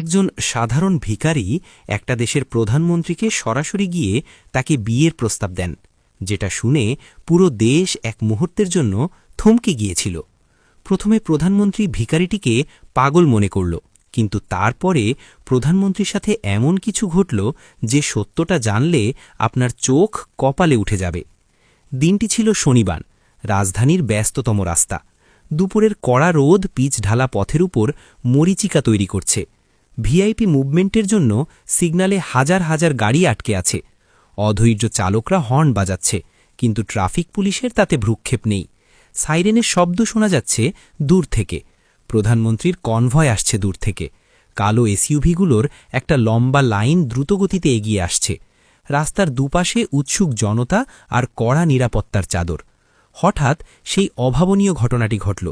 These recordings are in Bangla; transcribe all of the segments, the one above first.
একজন সাধারণ ভিখারি একটা দেশের প্রধানমন্ত্রীকে সরাসরি গিয়ে তাকে বিয়ের প্রস্তাব দেন, যেটা শুনে পুরো দেশ এক মুহূর্তের জন্য থমকে গিয়েছিল। প্রথমে প্রধানমন্ত্রী ভিখারিটিকে পাগল মনে করল, কিন্তু তারপরে প্রধানমন্ত্রীর সাথে এমন কিছু ঘটল যে সত্যটা জানলে আপনার চোখ কপালে উঠে যাবে। দিনটি ছিল শনিবার, রাজধানীর ব্যস্ততম রাস্তা। দুপুরের কড়া রোদ পিচ ঢালা পথের উপর মরিচিকা তৈরি করছে। ভিআইপি মুভমেন্টের জন্য সিগনালে হাজার হাজার গাড়ি আটকে আছে। অধৈর্য চালকরা হর্ন বাজাচ্ছে, কিন্তু ট্রাফিক পুলিশের তাতে ভ্রুক্ষেপ নেই। সাইরেনের শব্দ শোনা যাচ্ছে দূর থেকে। প্রধানমন্ত্রীর কনভয় আসছে দূর থেকে। কালো এসইউভিগুলোর একটা লম্বা লাইন দ্রুতগতিতে এগিয়ে আসছে। রাস্তার দুপাশে উৎসুক জনতা আর কড়া নিরাপত্তার চাদর। হঠাৎ সেই অভাবনীয় ঘটনাটি ঘটল।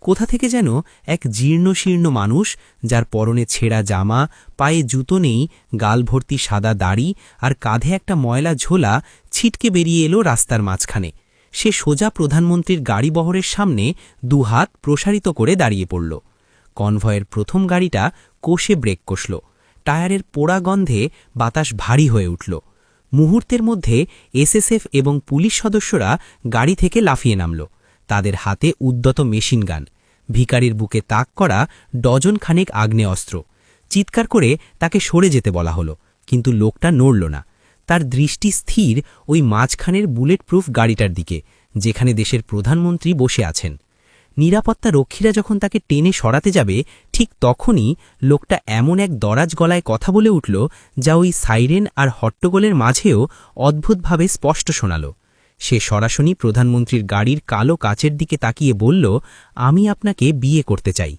কোথা থেকে যেন এক জীর্ণশীর্ণ মানুষ, যার পরনে ছেঁড়া জামা, পায়ে জুতো নেই, গাল ভর্তি সাদা দাড়ি আর কাঁধে একটা ময়লা ঝোলা ছিটকে বেরিয়ে এলো রাস্তার মাঝখানে। সে সোজা প্রধানমন্ত্রীর গাড়ি বহরের সামনে দুহাত প্রসারিত করে দাঁড়িয়ে পড়ল। কনভয়ের প্রথম গাড়িটা কোষে ব্রেক কষল। টায়ারের পোড়া গন্ধে বাতাস ভারী হয়ে উঠল। মুহূর্তের মধ্যে এসএসএফ এবং পুলিশ সদস্যরা গাড়ি থেকে লাফিয়ে নামল। তাদের হাতে উদ্যত মেশিন গান। ভিকারির বুকে তাক করা ডজন খানেক আগ্নেয়স্ত্র। চিৎকার করে তাকে সরে যেতে বলা হলো, কিন্তু লোকটা নড়ল না। তার দৃষ্টি স্থির ওই মাঝখানের বুলেট প্রুফ গাড়িটার দিকে, যেখানে দেশের প্রধানমন্ত্রী বসে আছেন। নিরাপত্তা রক্ষীরা যখন তাকে টেনে সরাতে যাবে, ঠিক তখনই লোকটা এমন এক দরাজ গলায় কথা বলে উঠল, যা ওই সাইরেন আর হট্টগোলের মাঝেও অদ্ভুতভাবে স্পষ্ট শোনাল। সে সরাসরি প্রধানমন্ত্রীর গাড়ির কালো কাচের দিকে তাকিয়ে বলল, আমি আপনাকে বিয়ে করতে চাই।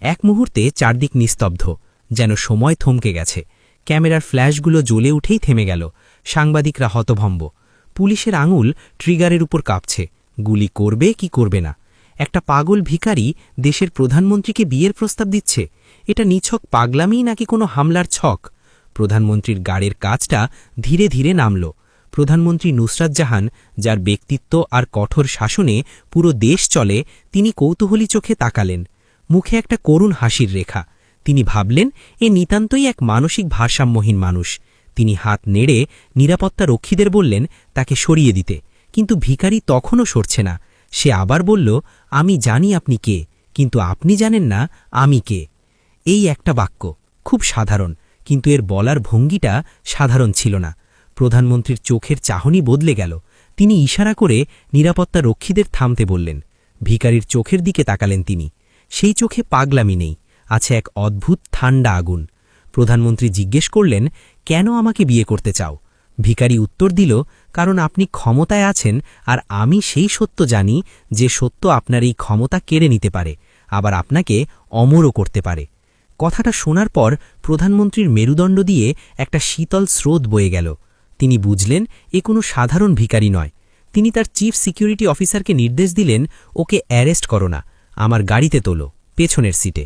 এক মুহূর্তে চারদিক নিস্তব্ধ, যেন সময় থমকে গেছে। ক্যামেরার ফ্ল্যাশগুলো জ্বলে উঠেই থেমে গেল। সাংবাদিকরা হতভম্ব। পুলিশের আঙুল ট্রিগারের উপর কাঁপছে। গুলি করবে কি করবে না? একটা পাগল ভিখারি দেশের প্রধানমন্ত্রীকে বিয়ের প্রস্তাব দিচ্ছে? এটা নিছক পাগলামি নাকি কোনো হামলার ছক? প্রধানমন্ত্রীর গাড়ির কাজটা ধীরে ধীরে নামল। প্রধানমন্ত্রী নুসরাত জাহান, যার ব্যক্তিত্ব আর কঠোর শাসনে পুরো দেশ চলে, তিনি কৌতূহলী চোখে তাকালেন। মুখে একটা করুণ হাসির রেখা। তিনি ভাবলেন, এ নিতান্তই এক মানসিক ভারসাম্যহীন মানুষ। তিনি হাত নেড়ে নিরাপত্তা রক্ষীদের বললেন, তাকে সরিয়ে দিতে। কিন্তু ভিখারি তখনও সরছে না। সে আবার বলল, আমি জানি আপনি কে, কিন্তু আপনি জানেন না আমি কে। এই একটা বাক্য, খুব সাধারণ, কিন্তু এর বলার ভঙ্গিটা সাধারণ ছিল না। প্রধানমন্ত্রীর চোখের চাহনি বদলে গেল। তিনি ইশারা করে নিরাপত্তা রক্ষীদের থামতে বললেন। ভিকারির চোখের দিকে তাকালেন তিনি। সেই চোখে পাগলামি নেই। আছে এক অদ্ভুত ঠান্ডা আগুন। প্রধানমন্ত্রী জিজ্ঞেস করলেন, কেন আমাকে বিয়ে করতে চাও? ভিকারি উত্তর দিল, কারণ আপনি ক্ষমতায় আছেন আর আমি সেই সত্য জানি যে সত্য আপনার এই ক্ষমতা কেড়ে নিতে পারে, আবার আপনাকে অমরও করতে পারে। কথাটা শোনার পর প্রধানমন্ত্রীর মেরুদণ্ড দিয়ে একটা শীতল স্রোত বয়ে গেল। তিনি বুঝলেন, এ কোনো সাধারণ ভিকারি নয়। তিনি তার চিফ সিকিউরিটি অফিসারকে নির্দেশ দিলেন, ওকে অ্যারেস্ট করো না, আমার গাড়িতে তোলো, পেছনের সিটে।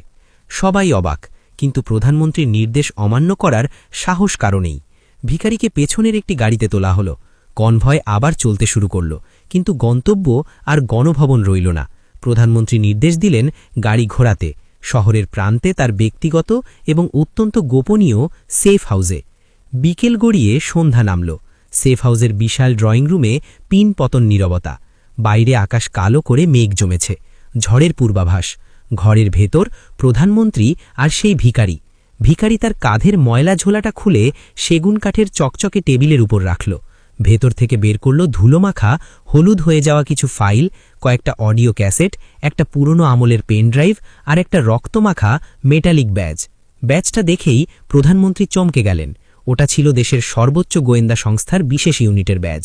সবাই অবাক, কিন্তু প্রধানমন্ত্রীর নির্দেশ অমান্য করার সাহস কারণেই ভিখারিকে পেছনের একটি গাড়িতে তোলা হল। কনভয় আবার চলতে শুরু করল, কিন্তু গন্তব্য আর গণভবন রইল না। প্রধানমন্ত্রী নির্দেশ দিলেন গাড়ি ঘোরাতে। শহরের প্রান্তে তার ব্যক্তিগত এবং অত্যন্ত গোপনীয় সেফ হাউজে বিকেল গড়িয়ে সন্ধ্যা নামল। সেফ হাউজের বিশাল ড্রয়িং রুমে পিন পতন নীরবতা। বাইরে আকাশ কালো করে মেঘ জমেছে। ঝড়ের পূর্বাভাস। ঘরের ভেতর প্রধানমন্ত্রী আর সেই ভিকারি ভিকারি তার কাঁধের ময়লা ঝোলাটা খুলে সেগুন কাঠের চকচকে টেবিলের উপর রাখল। ভেতর থেকে বের করল ধুলোমাখা হলুদ হয়ে যাওয়া কিছু ফাইল, কয়েকটা অডিও ক্যাসেট, একটা পুরনো আমলের পেন ড্রাইভ আর একটা রক্তমাখা মেটালিক ব্যাজ। ব্যাজটা দেখেই প্রধানমন্ত্রী চমকে গেলেন। ওটা ছিল দেশের সর্বোচ্চ গোয়েন্দা সংস্থার বিশেষ ইউনিটের ব্যাজ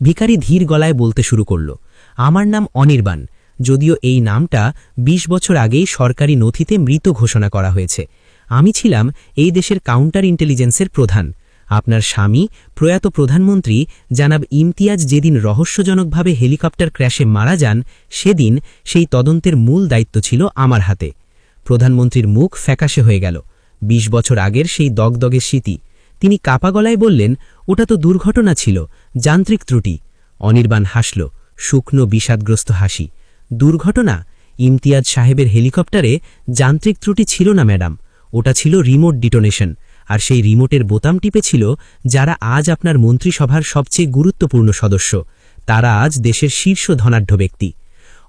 ভিকারি ধীর গলায় বলতে শুরু করল, আমার নাম অনির্বাণ। যদিও এই নামটা ২০ বছর আগেই সরকারি নথিতে মৃত ঘোষণা করা হয়েছে। আমি ছিলাম এই দেশের কাউন্টার ইন্টেলিজেন্সের প্রধান। আপনার স্বামী, প্রয়াত প্রধানমন্ত্রী জানাব ইমতিয়াজ যেদিন রহস্যজনকভাবে হেলিকপ্টার ক্র্যাশে মারা যান, সেদিন সেই তদন্তের মূল দায়িত্ব ছিল আমার হাতে। প্রধানমন্ত্রীর মুখ ফ্যাকাশে হয়ে গেল। ২০ বছর আগের সেই দগদগের স্মৃতি তিনি কাপা গলায় বললেন, ওটা তো দুর্ঘটনা ছিল, যান্ত্রিক ত্রুটি। অনির্বাণ হাসল, শুকনো বিষাদগ্রস্ত হাসি। দুর্ঘটনা? ইমতিয়াজ সাহেবের হেলিকপ্টারে যান্ত্রিক ত্রুটি ছিল না, ম্যাডাম। ওটা ছিল রিমোট ডিটোনেশন, আর সেই রিমোটের বোতাম টিপেছিল যারা আজ আপনার মন্ত্রিসভার সবচেয়ে গুরুত্বপূর্ণ সদস্য। তারা আজ দেশের শীর্ষ ধনাঢ্য ব্যক্তি।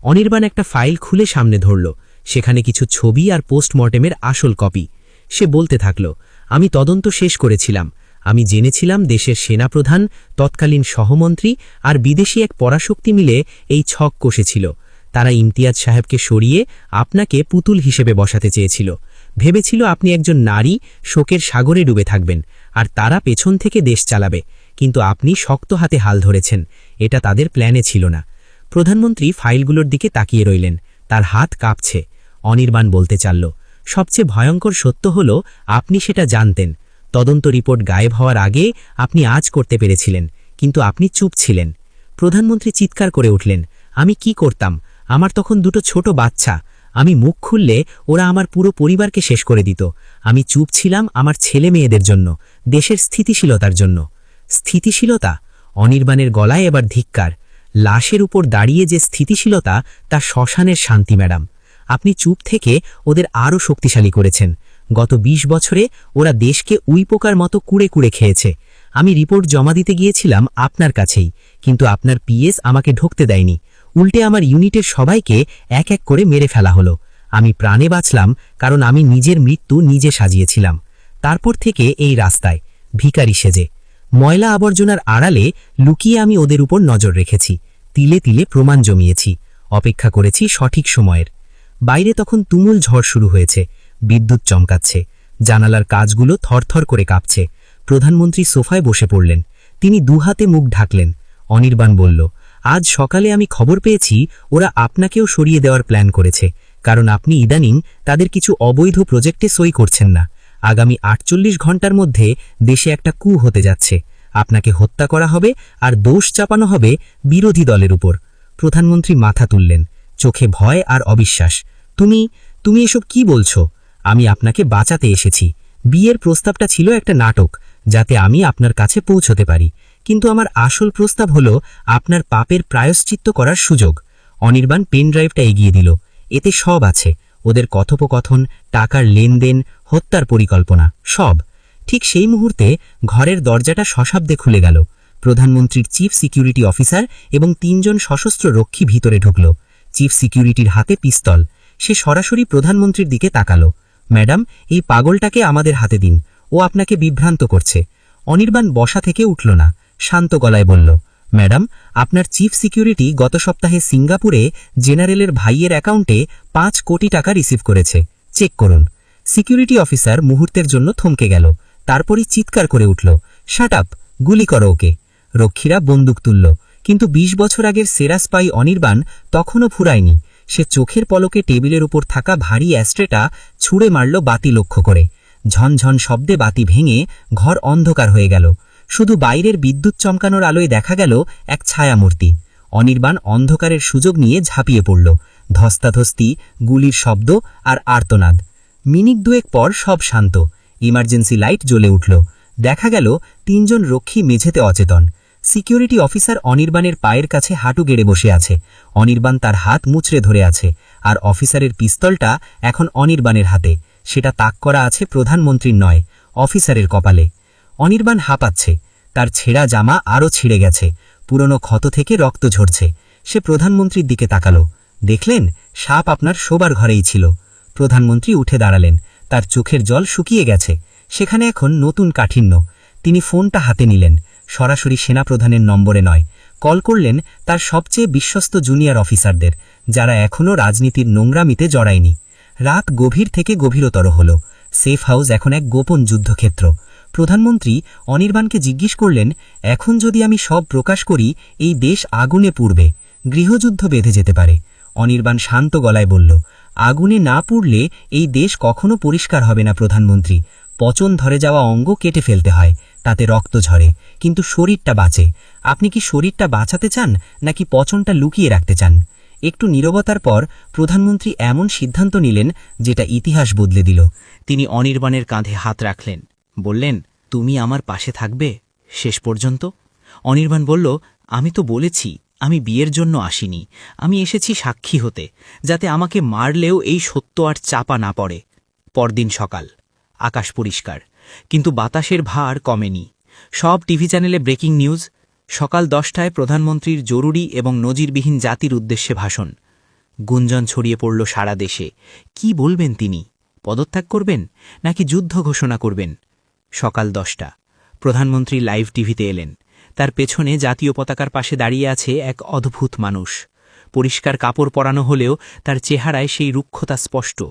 অনির্বাণ একটা ফাইল খুলে সামনে ধরল, সেখানে কিছু ছবি আর পোস্টমর্টেমের আসল কপি। সে বলতে থাকল আমি তদন্ত শেষ করেছিলাম। আমি জেনেছিলাম দেশের সেনাপ্রধান, তৎকালীন সহমন্ত্রী আর বিদেশি এক পরাশক্তি মিলে এই ছক কষেছিল। তারা ইমতিয়াজ সাহেবকে সরিয়ে আপনাকে পুতুল হিসেবে বসাতে চেয়েছিল। ভেবেছিল আপনি একজন নারী শোকের সাগরে ডুবে থাকবেন আর তারা পেছন থেকে দেশ চালাবে, কিন্তু আপনি শক্ত হাতে হাল ধরেছেন, এটা তাদের প্ল্যানে ছিল না। প্রধানমন্ত্রী ফাইলগুলোর দিকে তাকিয়ে রইলেন, তার হাত কাঁপছে, অনির্বাণ বলতে চালল সবচেয়ে ভয়ঙ্কর সত্য হল, আপনি সেটা জানতেন। তদন্ত রিপোর্ট গায়েব হওয়ার আগে আপনি আজ করতে পেরেছিলেন, কিন্তু আপনি চুপ ছিলেন। প্রধানমন্ত্রী চিৎকার করে উঠলেন, আমি কি করতাম? আমার তখন দুটো ছোট বাচ্চা। আমি মুখ খুললে ওরা আমার পুরো পরিবারকে শেষ করে দিত। আমি চুপ ছিলাম আমার ছেলে মেয়েদের জন্য, দেশের স্থিতিশীলতার জন্য। স্থিতিশীলতা? অনির্বাণের গলায় এবার ধিক্কার। লাশের উপর দাঁড়িয়ে যে স্থিতিশীলতা, তা শ্মশানের শান্তি, ম্যাডাম। আপনি চুপ থেকে ওদের আরও শক্তিশালী করেছেন। গত ২০ বছরে ওরা দেশকে উইপোকার মতো কুড়ে কুড়ে খেয়েছে। আমি রিপোর্ট জমা দিতে গিয়েছিলাম আপনার কাছেই, কিন্তু আপনার পিএস আমাকে ঢুকতে দেয়নি। উল্টে আমার ইউনিটের সবাইকে এক এক করে মেরে ফেলা হলো। আমি প্রাণে বাঁচলাম, কারণ আমি নিজের মৃত্যু নিজে সাজিয়েছিলাম। তারপর থেকে এই রাস্তায় ভিকারি সেজে। ময়লা আবর্জনার আড়ালে লুকিয়ে আমি ওদের উপর নজর রেখেছি। তিলে তিলে প্রমাণ জমিয়েছি। অপেক্ষা করেছি সঠিক সময়ের। বাইরে তখন তুমুল ঝড় শুরু হয়েছে। বিদ্যুৎ চমকাচ্ছে। জানালার কাজগুলো থরথর করে কাঁপছে। প্রধানমন্ত্রী সোফায় বসে পড়লেন। তিনি দুহাতে মুখ ঢাকলেন। অনির্বাণ বলল, আজ সকালে আমি খবর পেয়েছি, ওরা আপনাকেও সরিয়ে দেওয়ার প্ল্যান করেছে। কারণ আপনি ইদানিং তাদের কিছু অবৈধ প্রজেক্টে সই করছেন না। আগামী আটচল্লিশ ঘণ্টার মধ্যে দেশে একটা কু হতে যাচ্ছে। আপনাকে হত্যা করা হবে আর দোষ চাপানো হবে বিরোধী দলের উপর। প্রধানমন্ত্রী মাথা তুললেন। চোখে ভয় আর অবিশ্বাস। তুমি তুমি এসব কি বলছো? আমি আপনাকে বাঁচাতে এসেছি। বিয়ের প্রস্তাবটা ছিল একটা নাটক, যাতে আমি আপনার কাছে পৌঁছতে পারি। কিন্তু আমার আসল প্রস্তাব হলো আপনার পাপের প্রায়শ্চিত্ত করার সুযোগ। অনির্বাণ পেন ড্রাইভটা এগিয়ে দিল। এতে সব আছে। ওদের কথোপকথন, টাকার লেনদেন, হত্যার পরিকল্পনা, সব। ঠিক সেই মুহূর্তে ঘরের দরজাটা সশব্দে খুলে গেল। প্রধানমন্ত্রীর চিফ সিকিউরিটি অফিসার এবং তিনজন সশস্ত্র রক্ষী ভিতরে ঢুকল। চিফ সিকিউরিটির হাতে পিস্তল। সে সরাসরি প্রধানমন্ত্রীর দিকে তাকালো। ম্যাডাম, এই পাগলটাকে আমাদের হাতে দিন। ও আপনাকে বিভ্রান্ত করছে। অনির্বাণ বসা থেকে উঠল না। শান্ত গলায় বলল, ম্যাডাম, আপনার চিফ সিকিউরিটি গত সপ্তাহে সিঙ্গাপুরে জেনারেলের ভাইয়ের অ্যাকাউন্টে পাঁচ কোটি টাকা রিসিভ করেছে। চেক করুন। সিকিউরিটি অফিসার মুহূর্তের জন্য থমকে গেল। তারপরই চিৎকার করে উঠল, শাট আপ, গুলি করো ওকে। রক্ষীরা বন্দুক তুলল। কিন্তু ২০ বছর আগের সেরা স্পাই অনির্বাণ তখনও ফুরায়নি। সে চোখের পলকে টেবিলের উপর থাকা ভারী অ্যাস্ট্রেটা ছুঁড়ে মারল বাতি লক্ষ্য করে। ঝনঝন শব্দে বাতি ভেঙে ঘর অন্ধকার হয়ে গেল। শুধু বাইরের বিদ্যুৎ চমকানোর আলোয় দেখা গেল এক ছায়ামূর্তি। অনির্বাণ অন্ধকারের সুযোগ নিয়ে ঝাঁপিয়ে পড়ল। ধস্তাধস্তি, গুলির শব্দ আর আর্তনাদ। মিনিট দুয়েক পর সব শান্ত। ইমার্জেন্সি লাইট জ্বলে উঠল। দেখা গেল তিনজন রক্ষী মেঝেতে অচেতন। সিকিউরিটি অফিসার অনির্বাণের পায়ের কাছে হাঁটু গেড়ে বসে আছে। অনির্বাণ তার হাত মুচড়ে ধরে আছে, আর অফিসারের পিস্তলটা এখন অনির্বাণের হাতে। সেটা তাক করা আছে প্রধানমন্ত্রীর নয়, অফিসারের কপালে। অনির্বাণ হাঁপাচ্ছে, তার ছেঁড়া জামা আরও ছিঁড়ে গেছে, পুরনো ক্ষত থেকে রক্ত ঝরছে। সে প্রধানমন্ত্রীর দিকে তাকালো, দেখলেন সাপ আপনার শোবার ঘরেই ছিল। প্রধানমন্ত্রী উঠে দাঁড়ালেন, তার চোখের জল শুকিয়ে গেছে, সেখানে এখন নতুন কাঠিন্য। তিনি ফোনটা হাতে নিলেন সরাসরি সেনাপ্রধানের নম্বরে নয়। কল করলেন তার সবচেয়ে বিশ্বস্ত জুনিয়র অফিসারদের, যারা এখনও রাজনীতির নোংরামিতে জড়ায়নি। রাত গভীর থেকে গভীরতর হল। সেফ হাউস এখন এক গোপন যুদ্ধক্ষেত্র। প্রধানমন্ত্রী অনির্বাণকে জিজ্ঞেস করলেন, এখন যদি আমি সব প্রকাশ করি, এই দেশ আগুনে পুড়বে, গৃহযুদ্ধ বেঁধে যেতে পারে। অনির্বাণ শান্ত গলায় বলল, আগুনে না পুড়লে এই দেশ কখনো পরিষ্কার হবে না, প্রধানমন্ত্রী। পচন ধরে যাওয়া অঙ্গ কেটে ফেলতে হয়। তাতে রক্ত ঝরে। কিন্তু শরীরটা বাঁচে। আপনি কি শরীরটা বাঁচাতে চান, নাকি পচনটা লুকিয়ে রাখতে চান? একটু নীরবতার পর প্রধানমন্ত্রী এমন সিদ্ধান্ত নিলেন, যেটা ইতিহাস বদলে দিল। তিনি অনির্বাণের কাঁধে হাত রাখলেন। বললেন, তুমি আমার পাশে থাকবে? শেষ পর্যন্ত? অনির্বাণ বলল, আমি তো বলেছি, আমি বিয়ের জন্য আসিনি। আমি এসেছি সাক্ষী হতে, যাতে আমাকে মারলেও এই সত্য আর চাপা না পড়ে। পরদিন সকাল। আকাশ পরিষ্কার। কিন্তু বাতাসের ভার কমেনি। সব টিভি চ্যানেলে ব্রেকিং নিউজ, সকাল দশটায় প্রধানমন্ত্রীর জরুরি এবং নজিরবিহীন জাতির উদ্দেশ্যে ভাষণ। গুঞ্জন ছড়িয়ে পড়ল সারা দেশে। কি বলবেন তিনি? পদত্যাগ করবেন নাকি যুদ্ধ ঘোষণা করবেন? সকাল দশটা। প্রধানমন্ত্রী লাইভ টিভিতে এলেন। তার পেছনে জাতীয় পতাকার পাশে দাঁড়িয়ে আছে এক অদ্ভুত মানুষ। পরিষ্কার কাপড় পরানো হলেও তার চেহারায় সেই রুক্ষতা স্পষ্ট,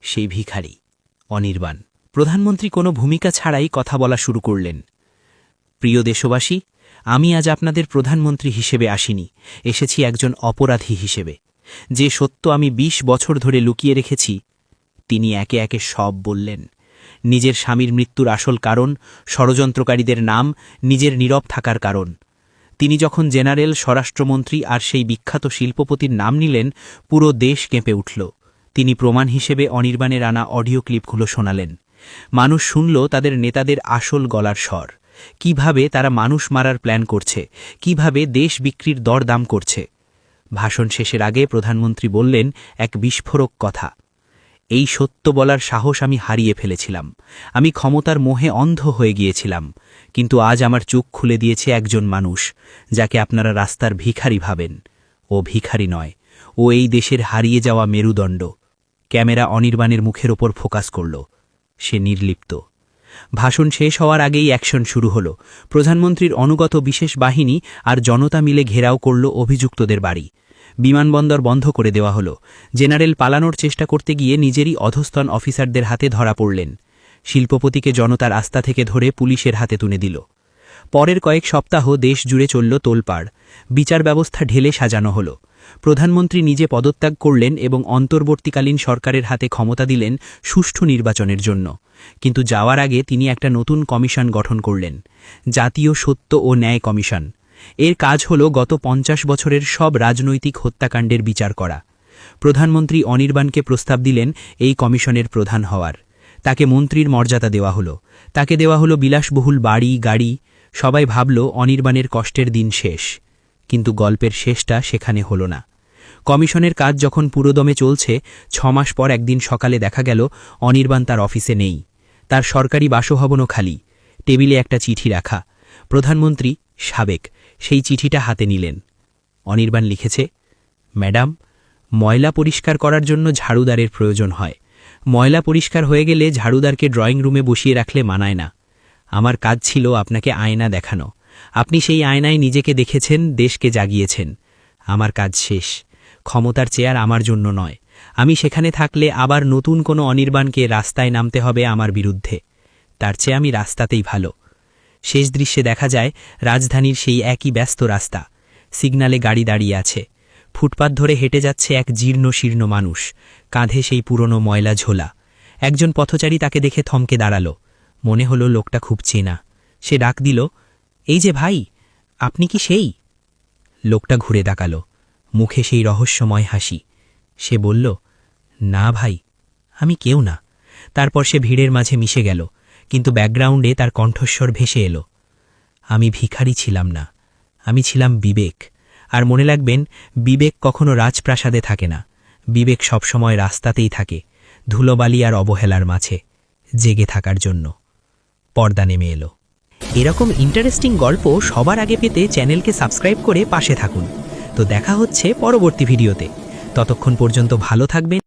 সেই ভিখারি, অনির্বাণ। প্রধানমন্ত্রী কোনো ভূমিকা ছাড়াই কথা বলা শুরু করলেন। প্রিয় দেশবাসী, আমি আজ আপনাদের প্রধানমন্ত্রী হিসেবে আসিনি, এসেছি একজন অপরাধী হিসেবে। যে সত্য আমি ২০ বছর ধরে লুকিয়ে রেখেছি, তিনি একে একে সব বললেন। নিজের স্বামীর মৃত্যুর আসল কারণ, ষড়যন্ত্রকারীদের নাম, নিজের নীরব থাকার কারণ। তিনি যখন জেনারেল, স্বরাষ্ট্রমন্ত্রী আর সেই বিখ্যাত শিল্পপতির নাম নিলেন, পুরো দেশ কেঁপে উঠল। তিনি প্রমাণ হিসেবে অনির্বাণের আনা অডিও ক্লিপগুলো শোনালেন। মানুষ শুনল তাদের নেতাদের আসল গলার স্বর। কীভাবে তারা মানুষ মারার প্ল্যান করছে? কীভাবে দেশ বিক্রির দরদাম করছে? ভাষণ শেষের আগে প্রধানমন্ত্রী বললেন, এক বিস্ফোরক কথা। এই সত্য বলার সাহস আমি হারিয়ে ফেলেছিলাম। আমি ক্ষমতার মোহে অন্ধ হয়ে গিয়েছিলাম। কিন্তু আজ আমার চোখ খুলে দিয়েছে একজন মানুষ, যাকে আপনারা রাস্তার ভিখারি ভাবেন। ও ভিখারি নয়, ও এই দেশের হারিয়ে যাওয়া মেরুদণ্ড। ক্যামেরা অনির্বাণের মুখের ওপর ফোকাস করল। সে নির্লিপ্ত। ভাষণ শেষ হওয়ার আগেই অ্যাকশন শুরু হল। প্রধানমন্ত্রীর অনুগত বিশেষ বাহিনী আর জনতা মিলে ঘেরাও করল অভিযুক্তদের বাড়ি। বিমানবন্দর বন্ধ করে দেওয়া হল। জেনারেল পালানোর চেষ্টা করতে গিয়ে নিজেরই অধস্তন অফিসারদের হাতে ধরা পড়লেন। শিল্পপতিকে জনতার আস্থা থেকে ধরে পুলিশের হাতে তুলে দিল। পরের কয়েক সপ্তাহ দেশ জুড়ে চলল তোলপাড়। বিচার ব্যবস্থা ঢেলে সাজানো হল। প্রধানমন্ত্রী নিজে পদত্যাগ করলেন এবং অন্তর্বর্তীকালীন সরকারের হাতে ক্ষমতা দিলেন সুষ্ঠু নির্বাচনের জন্য। কিন্তু যাওয়ার আগে তিনি একটা নতুন কমিশন গঠন করলেন, জাতীয় সত্য ও ন্যায় কমিশন। এর কাজ হল গত পঞ্চাশ বছরের সব রাজনৈতিক হত্যাকাণ্ডের বিচার করা। প্রধানমন্ত্রী অনির্বাণকে প্রস্তাব দিলেন এই কমিশনের প্রধান হওয়ার। তাকে মন্ত্রীর মর্যাদা দেওয়া হলো। তাকে দেওয়া হলো বিলাসবহুল বাড়ি, গাড়ি। সবাই ভাবল অনির্বাণের কষ্টের দিন শেষ। কিন্তু গল্পের শেষটা সেখানে হলো না। কমিশনের কাজ যখন পুরোদমে চলছে, ছমাস পর একদিন সকালে দেখা গেল, অনির্বাণ তার অফিসে নেই। তার সরকারি বাসভবনও খালি। টেবিলে একটা চিঠি রাখা। প্রধানমন্ত্রী সাবেক, সেই চিঠিটা হাতে নিলেন। অনির্বাণ লিখেছে, ম্যাডাম, ময়লা পরিষ্কার করার জন্য ঝাড়ুদারের প্রয়োজন হয়। ময়লা পরিষ্কার হয়ে গেলে ঝাড়ুদারকে ড্রয়িং রুমে বসিয়ে রাখলে মানায় না। আমার কাজ ছিল আপনাকে আয়না দেখানো। আপনি সেই আয়নায় নিজেকে দেখেছেন, দেশকে জাগিয়েছেন। আমার কাজ শেষ। ক্ষমতার চেয়ার আমার জন্য নয়। আমি সেখানে থাকলে আবার নতুন কোনো অনির্বাণকে রাস্তায় নামতে হবে আমার বিরুদ্ধে। তার চেয়ে আমি রাস্তাতেই ভালো। শেষ দৃশ্যে দেখা যায়, রাজধানীর সেই একই ব্যস্ত রাস্তা। সিগনালে গাড়ি দাঁড়িয়ে আছে। ফুটপাত ধরে হেঁটে যাচ্ছে এক জীর্ণ শীর্ণ মানুষ। কাঁধে সেই পুরনো ময়লা ঝোলা। একজন পথচারী তাকে দেখে থমকে দাঁড়াল। মনে হলো লোকটা খুব চেনা। সে ডাক দিল এই যে ভাই, আপনি কি সেই? লোকটা ঘুরে তাকালো, মুখে সেই রহস্যময় হাসি। সে বলল, না ভাই, আমি কেউ না। তারপর সে ভিড়ের মাঝে মিশে গেল, কিন্তু ব্যাকগ্রাউন্ডে তার কণ্ঠস্বর ভেসে এলো। আমি ভিখারি ছিলাম না, আমি ছিলাম বিবেক। আর মনে রাখবেন, বিবেক কখনো রাজপ্রাসাদে থাকে না। বিবেক সবসময় রাস্তাতেই থাকে, ধুলোবালি আর অবহেলার মাঝে, জেগে থাকার জন্য। পর্দা নেমে এলো। এরকম ইন্টারেস্টিং গল্প সবার আগে পেতে চ্যানেলকে সাবস্ক্রাইব করে পাশে থাকুন। তো দেখা হচ্ছে পরবর্তী ভিডিওতে। ততক্ষণ পর্যন্ত ভালো থাকবেন।